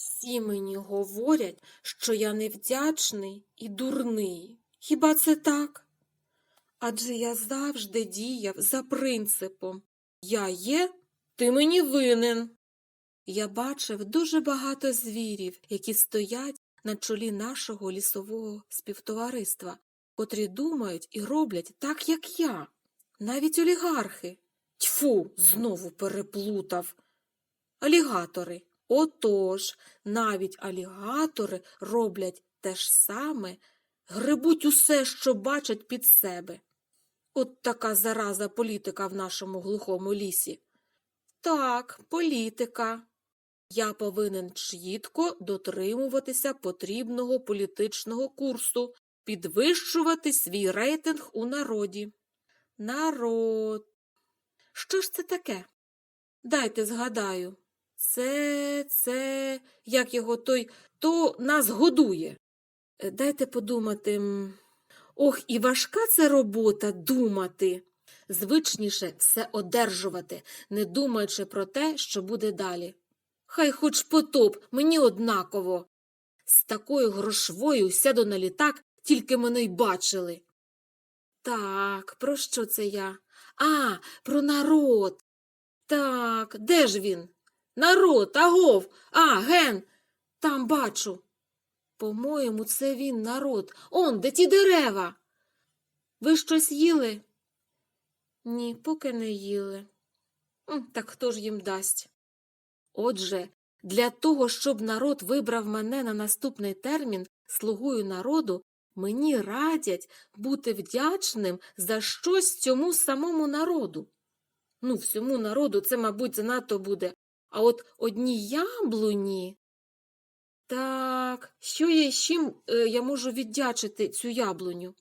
Всі мені говорять, що я невдячний і дурний. Хіба це так? Адже я завжди діяв за принципом Я є, ти мені винен. Я бачив дуже багато звірів, які стоять на чолі нашого лісового співтовариства, котрі думають і роблять так, як я, навіть олігархи. Тьфу, знову переплутав. Алігатори. Отож, навіть алігатори роблять те ж саме, грибуть усе, що бачать під себе. От така зараза політика в нашому глухому лісі. Так, політика. Я повинен чітко дотримуватися потрібного політичного курсу, підвищувати свій рейтинг у народі. Народ. Що ж це таке? Дайте згадаю. Це, це, як його той, то нас годує. Е, Дайте подумати. Ох, і важка це робота думати. Звичніше все одержувати, не думаючи про те, що буде далі. Хай хоч потоп, мені однаково. З такою грошвою сяду на літак, тільки мене й бачили. Так, про що це я? А, про народ. Так, де ж він? Народ, агов, а, ген, там бачу. По-моєму, це він, народ. Он, де ті дерева. Ви щось їли? Ні, поки не їли. Так хто ж їм дасть? Отже, для того, щоб народ вибрав мене на наступний термін слугою народу, мені радять бути вдячним за щось цьому самому народу. Ну, всьому народу це, мабуть, занадто буде. А от одній яблуні. Так, що я з чим е, я можу віддячити цю яблуню?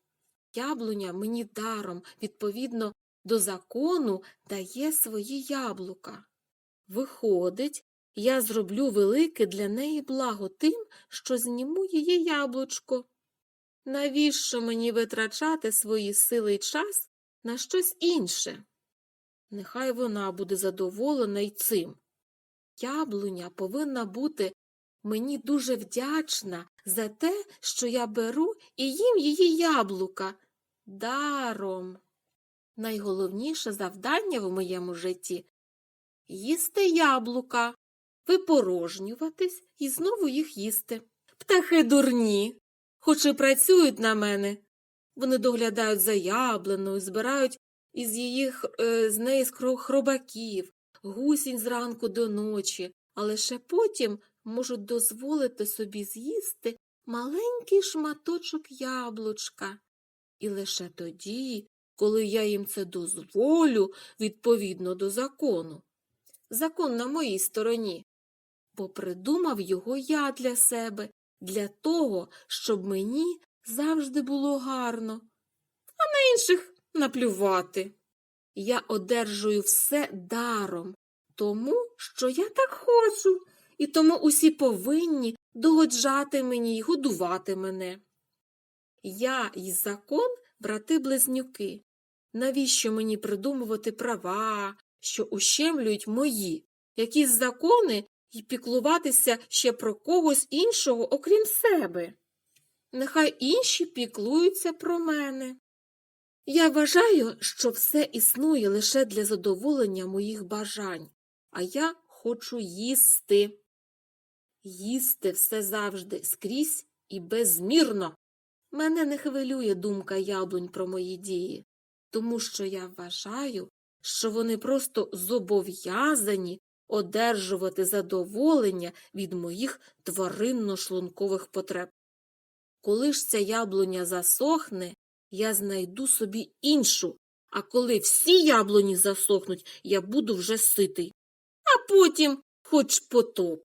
Яблуня мені даром, відповідно до закону, дає свої яблука. Виходить, я зроблю велике для неї благо тим, що зніму її яблучко. Навіщо мені витрачати свої сили й час на щось інше? Нехай вона буде задоволена й цим. Яблуня повинна бути мені дуже вдячна за те, що я беру і їм її яблука даром. Найголовніше завдання в моєму житті їсти яблука, випорожнюватись і знову їх їсти. Птахи дурні, хоч і працюють на мене. Вони доглядають за яблуною, збирають із її е, з неї хробаків, гусінь зранку до ночі, а лише потім можуть дозволити собі з'їсти маленький шматочок яблучка. І лише тоді, коли я їм це дозволю відповідно до закону. Закон на моїй стороні, бо придумав його я для себе, для того, щоб мені завжди було гарно, а на інших наплювати. Я одержую все даром, тому що я так хочу, і тому усі повинні догоджати мені й годувати мене. Я й закон брати-близнюки. Навіщо мені придумувати права, що ущемлюють мої, якісь закони і піклуватися ще про когось іншого, окрім себе? Нехай інші піклуються про мене. Я вважаю, що все існує лише для задоволення моїх бажань, а я хочу їсти. Їсти все завжди скрізь і безмірно. Мене не хвилює думка яблунь про мої дії, тому що я вважаю, що вони просто зобов'язані одержувати задоволення від моїх тваринно-шлункових потреб. Коли ж ця яблуня засохне, я знайду собі іншу, а коли всі яблуні засохнуть, я буду вже ситий. А потім хоч потоп.